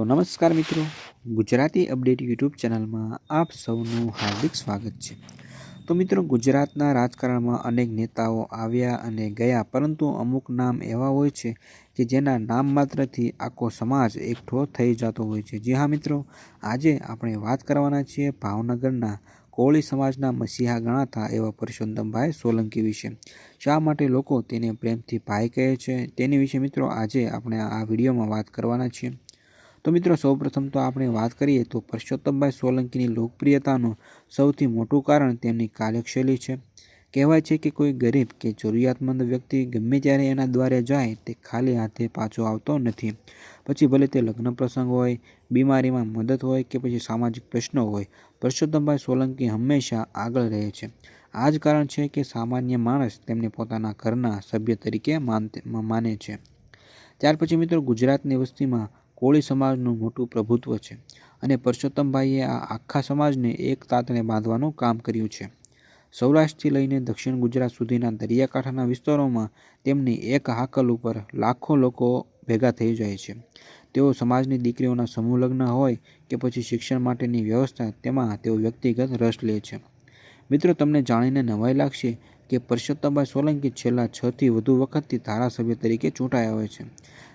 તો નમસ્કાર મિત્રો. ગુજરાતી અપડેટ યુટ્યુબ ચેનલમાં આપ સૌનું હાર્દિક સ્વાગત છે. તો મિત્રો, ગુજરાતના રાજકારણમાં અનેક નેતાઓ આવ્યા અને ગયા, પરંતુ અમુક નામ એવા હોય છે કે જેના નામ માત્રથી આખો સમાજ એકઠો થઈ જતો હોય છે. જી હા મિત્રો, આજે આપણે વાત કરવાના છીએ ભાવનગરના કોળી સમાજના મસીહા ગણાતા એવા પરસોત્તમભાઈ સોલંકી વિશે. શા માટે લોકો તેને પ્રેમથી ભાઈ કહે છે? તેની વિશે મિત્રો, આજે આપણે આ વિડીયોમાં વાત કરવાના છીએ. તો મિત્રો, સૌપ્રથમ તો આપણે વાત કરીએ તો પરસોત્તમભાઈ સોલંકીની લોકપ્રિયતાનું સૌથી મોટું કારણ તેમની કાર્યશૈલી છે. કહેવાય છે કે કોઈ ગરીબ કે જરૂરિયાતમંદ વ્યક્તિ ગમે ત્યારે એના દ્વારે જાય, તે ખાલી હાથે પાછો આવતો નથી. પછી ભલે તે લગ્ન પ્રસંગ હોય, બીમારીમાં મદદ હોય કે પછી સામાજિક પ્રશ્નો હોય, પરસોત્તમભાઈ સોલંકી હંમેશા આગળ રહે છે. આ જ કારણ છે કે સામાન્ય માણસ તેમને પોતાના ઘરના સભ્ય તરીકે માને છે. ત્યાર પછી મિત્રો, ગુજરાતની વસ્તીમાં કોળી સમાજનું મોટું પ્રભુત્વ છે અને પરસોત્તમભાઈએ આ આખા સમાજને એક તાતને બાંધવાનું કામ કર્યું છે. સૌરાષ્ટ્રથી લઈને દક્ષિણ ગુજરાત સુધીના દરિયાકાંઠાના વિસ્તારોમાં તેમની એક હાકલ ઉપર લાખો લોકો ભેગા થઈ જાય છે. તેઓ સમાજની દીકરીઓના સમૂહ લગ્ન હોય કે પછી શિક્ષણ માટેની વ્યવસ્થા, તેમાં તેઓ વ્યક્તિગત રસ લે છે. મિત્રો, તમને જાણીને નવાઈ લાગશે કે પરસોત્તમભાઈ સોલંકી છેલ્લા છથી વધુ વખતથી ધારાસભ્ય તરીકે ચૂંટાયા હોય છે.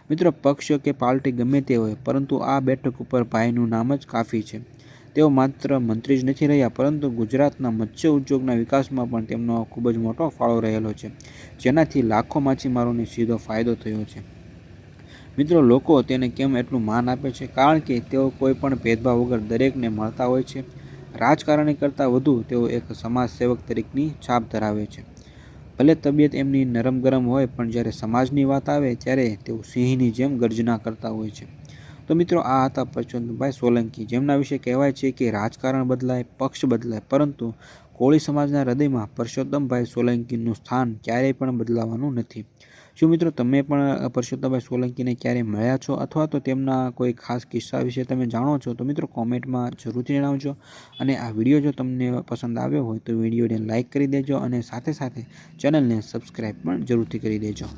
મિત્રો, પક્ષ કે પાર્ટી ગમે તે હોય, પરંતુ આ બેઠક ઉપર ભાઈનું નામ જ કાફી છે. તેઓ માત્ર મંત્રી જ નથી રહ્યા, પરંતુ ગુજરાતના મત્સ્ય ઉદ્યોગના વિકાસમાં પણ તેમનો ખૂબ જ મોટો ફાળો રહેલો છે, જેનાથી લાખો માછીમારોને સીધો ફાયદો થયો છે. મિત્રો, લોકો તેને કેમ એટલું માન આપે છે? કારણ કે તેઓ કોઈ પણ ભેદભાવ વગર દરેકને મળતા હોય છે. રાજકારણી કરતાં વધુ તેઓ એક સમાજ સેવક તરીકેની છાપ ધરાવે છે. ભલે તબિયત એમની નરમ ગરમ હોય, પણ જ્યારે સમાજની વાત આવે, ત્યારે તેઓ સિંહની જેમ ગર્જના કરતા હોય છે. તો મિત્રો, આ હતા પ્રચંદભાઈ સોલંકી, જેમના વિશે કહેવાય છે કે રાજકારણ બદલાય, પક્ષ બદલાય, પરંતુ કોળી સમાજના હૃદયમાં પરસોત્તમભાઈ સોલંકીનું સ્થાન ક્યારેય પણ બદલાવાનું નથી. શું મિત્રો તમે પણ પરસોત્તમભાઈ સોલંકીને ક્યારેય મળ્યા છો અથવા તો તેમના કોઈ ખાસ કિસ્સા વિશે તમે જાણો છો તો મિત્રો કોમેન્ટમાં જરૂરથી જણાવજો અને આ વીડિયો જો તમને પસંદ આવ્યો હોય તો વિડીયોને લાઇક કરી દેજો અને સાથે સાથે ચેનલને સબસ્ક્રાઈબ પણ જરૂરથી કરી દેજો.